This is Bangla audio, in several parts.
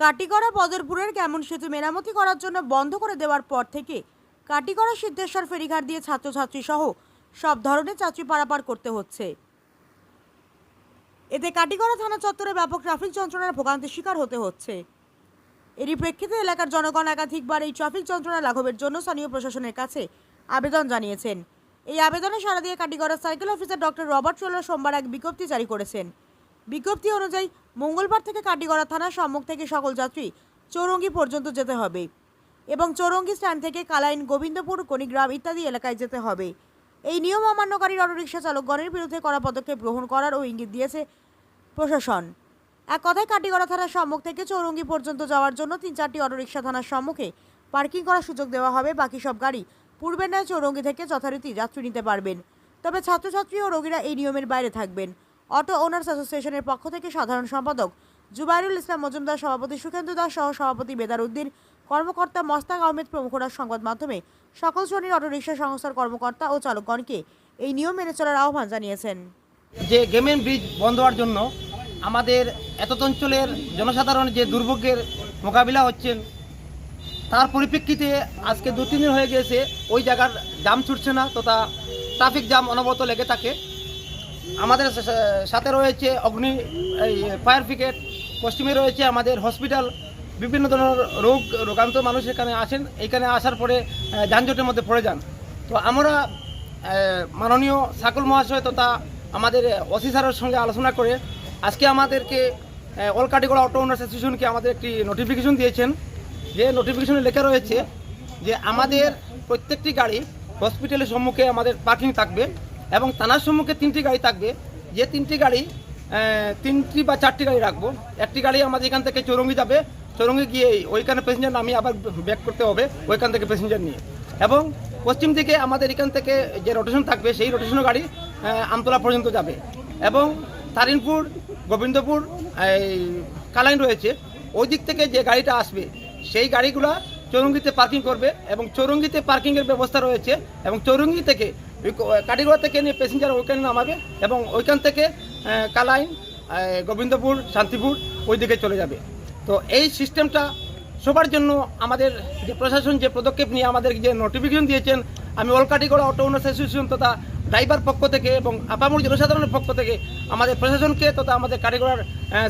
কাটিগড়া বদরপুরের কেমন সেতু মেরামতি করার জন্য বন্ধ করে দেওয়ার পর থেকে কাটিগড়া সিদ্ধেশ্বর ফেরিঘাট দিয়ে ছাত্রছাত্রী সহ সব ধরনের যাত্রী পারাপার করতে হচ্ছে। এতে কাটিগড়া থানা চত্বরে ব্যাপক ট্রাফিক যন্ত্রণার ভোগান্তির শিকার হতে হচ্ছে। এরই প্রেক্ষিতে এলাকার জনগণ একাধিকবার এই ট্রাফিক যন্ত্রণা লাঘবের জন্য স্থানীয় প্রশাসনের কাছে আবেদন জানিয়েছেন। এই আবেদনে সাড়া দিয়ে Katigora circle officer doctor Robert Chola সোমবার এক বিজ্ঞপ্তি জারি করেছেন। বিজ্ঞপ্তি অনুযায়ী মঙ্গলবার থেকে কাটিগড়া থানার সম্মুখ থেকে সকল যাত্রী চৌরঙ্গি পর্যন্ত যেতে হবে এবং চৌরঙ্গি স্ট্যান্ড থেকে কালাইন, গোবিন্দপুর কনিগ্রাম ইত্যাদি এলাকায় যেতে হবে। এই নিয়ম অমান্যকারী অটোরিকশা চালকগণের বিরুদ্ধে কড়া পদক্ষেপ গ্রহণ করার ও ইঙ্গিত দিয়েছে প্রশাসন। এক কথায় কাটিগড়া থানার সম্মুখ থেকে চৌরঙ্গি পর্যন্ত যাওয়ার জন্য তিন চারটি অটোরিকশা থানার সম্মুখে পার্কিং করার সুযোগ দেওয়া হবে। বাকি সব গাড়ি পূর্বের ন্যায় চৌরঙ্গি থেকে যথারীতি যাত্রী নিতে পারবেন। তবে ছাত্রছাত্রী ও রোগীরা এই নিয়মের বাইরে থাকবেন। অটো ওনার্স অ্যাসোসিয়েশনের পক্ষ থেকে সাধারণ সম্পাদক জুবাইরুল ইসলাম মজুমদার, সভাপতি সুখেন্দু দাস সহ সভাপতি বেদার উদ্দিন, কর্মকর্তা মস্তাক আহমেদ প্রমুখরা সংবাদ মাধ্যমে সকল শ্রেণির অটোরিকশা সংস্থার কর্মকর্তা ও চালকগণকে এই নিয়ম মেনে চলার আহ্বান জানিয়েছেন। যে গেমেন ব্রিজ বন্ধ হওয়ার জন্য আমাদের এত অঞ্চলের জনসাধারণ যে দুর্ভোগের মোকাবিলা হচ্ছেন, তার পরিপ্রেক্ষিতে আজকে দু তিন দিন হয়ে গিয়েছে, ওই জায়গার জাম ছুটছে না তথা ট্রাফিক জাম অনবরত লেগে থাকে। আমাদের সাথে রয়েছে অগ্নি, এই ফায়ার ব্রিগেড পশ্চিমে রয়েছে আমাদের হসপিটাল বিভিন্ন ধরনের রোগ রোগান্ত মানুষ এখানে আসেন এইখানে আসার পরে যানজটের মধ্যে পড়ে যান। তো আমরা মাননীয় সাকুল মহাশয় তথা আমাদের ওসি স্যারের সঙ্গে আলোচনা করে আজকে আমাদেরকে অলকাটিগড়া অটো ওনার্স অ্যাসোসিয়েশনকে আমাদের একটি নোটিফিকেশন দিয়েছেন। যে নোটিফিকেশনে লেখা রয়েছে যে আমাদের প্রত্যেকটি গাড়ি হসপিটালের সম্মুখে আমাদের পার্কিং থাকবে। এবং থানার সম্মুখে তিনটি গাড়ি থাকবে। যে তিনটি গাড়ি তিনটি বা চারটি গাড়ি রাখব। একটি গাড়ি আমাদের এখান থেকে চৌরঙ্গি যাবে। চৌরঙ্গি গিয়ে ওইখানে প্যাসেঞ্জার নামিয়ে আবার ব্যাক করতে হবে, ওইখান থেকে প্যাসেঞ্জার নিয়ে। এবং পশ্চিম দিকে আমাদের এখান থেকে যে রোটেশন থাকবে, সেই রোটেশন গাড়ি আমতলা পর্যন্ত যাবে। এবং তারিনপুর, গোবিন্দপুর, এই, কালাইন রয়েছে। ওই দিক থেকে যে গাড়িটা আসবে, সেই গাড়িগুলা চৌরঙ্গিতে পার্কিং করবে এবং চৌরঙ্গিতে পার্কিংয়ের ব্যবস্থা রয়েছে। এবং চৌরঙ্গি থেকে কাটিগড়া থেকে নিয়ে প্যাসেঞ্জার ওইখানে নামাবে এবং ওইখান থেকে কালাইন গোবিন্দপুর, শান্তিপুর ওই দিকে চলে যাবে। তো এই সিস্টেমটা সবার জন্য আমাদের যে প্রশাসন যে পদক্ষেপ নিয়ে আমাদের যে নোটিফিকেশন দিয়েছেন, আমি অলকাটিগড়া অটো ওনার্স অ্যাসোসিয়েশন তথা ড্রাইভার পক্ষ থেকে এবং আপামর জনসাধারণের পক্ষ থেকে আমাদের প্রশাসনকে তথা আমাদের কারিগড়ার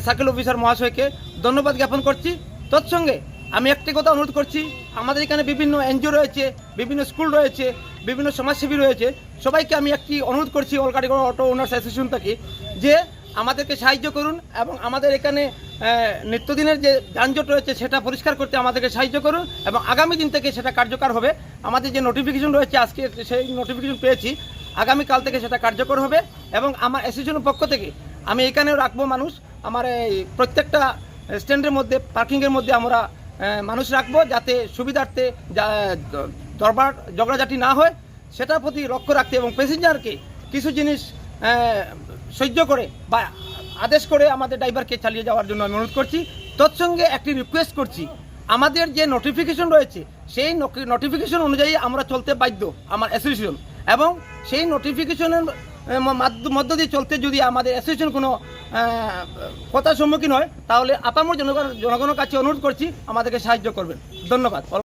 সার্কেল অফিসার মহাশয়কে ধন্যবাদ জ্ঞাপন করছি। তৎসঙ্গে আমি একটি কথা অনুরোধ করছি, আমাদের এখানে বিভিন্ন এনজিও রয়েছে, বিভিন্ন স্কুল রয়েছে বিভিন্ন সমাজসেবী রয়েছে, সবাইকে আমি একটি অনুরোধ করছি অলকাটিগড়া অটো ওনার্স অ্যাসোসিয়েশন থেকে যে আমাদেরকে সাহায্য করুন এবং আমাদের এখানে নিত্যদিনের যে যানজট রয়েছে সেটা পরিষ্কার করতে আমাদেরকে সাহায্য করুন এবং আগামী দিন থেকে সেটা কার্যকর হবে। আমাদের যে নোটিফিকেশন রয়েছে, আজকে সেই নোটিফিকেশন পেয়েছি। আগামীকাল থেকে সেটা কার্যকর হবে এবং আমার অ্যাসোসিয়েশনের পক্ষ থেকে আমি এখানেও রাখব মানুষ। আমার এই প্রত্যেকটা স্ট্যান্ডের মধ্যে, পার্কিংয়ের মধ্যে আমরা মানুষ রাখব যাতে সুবিধার্থে দরবার ঝগড়াঝাটি না হয়, সেটার প্রতি লক্ষ্য রাখতে এবং প্যাসেঞ্জারকে কিছু জিনিস সহ্য করে বা আদেশ করে আমাদের ড্রাইভারকে চালিয়ে যাওয়ার জন্য আমি অনুরোধ করছি। তৎসঙ্গে একটি রিকোয়েস্ট করছি, আমাদের যে নোটিফিকেশন রয়েছে, সেই নোটিফিকেশন অনুযায়ী আমরা চলতে বাধ্য আমার অ্যাসোসিয়েশন এবং সেই নোটিফিকেশনের মধ্য দিয়ে চলতে যদি আমাদের অ্যাসোসিয়েশন কোনো কথার সম্মুখীন হয়, তাহলে আপামর জনগণ, জনগণের কাছে অনুরোধ করছি, আমাদেরকে সাহায্য করবেন। ধন্যবাদ।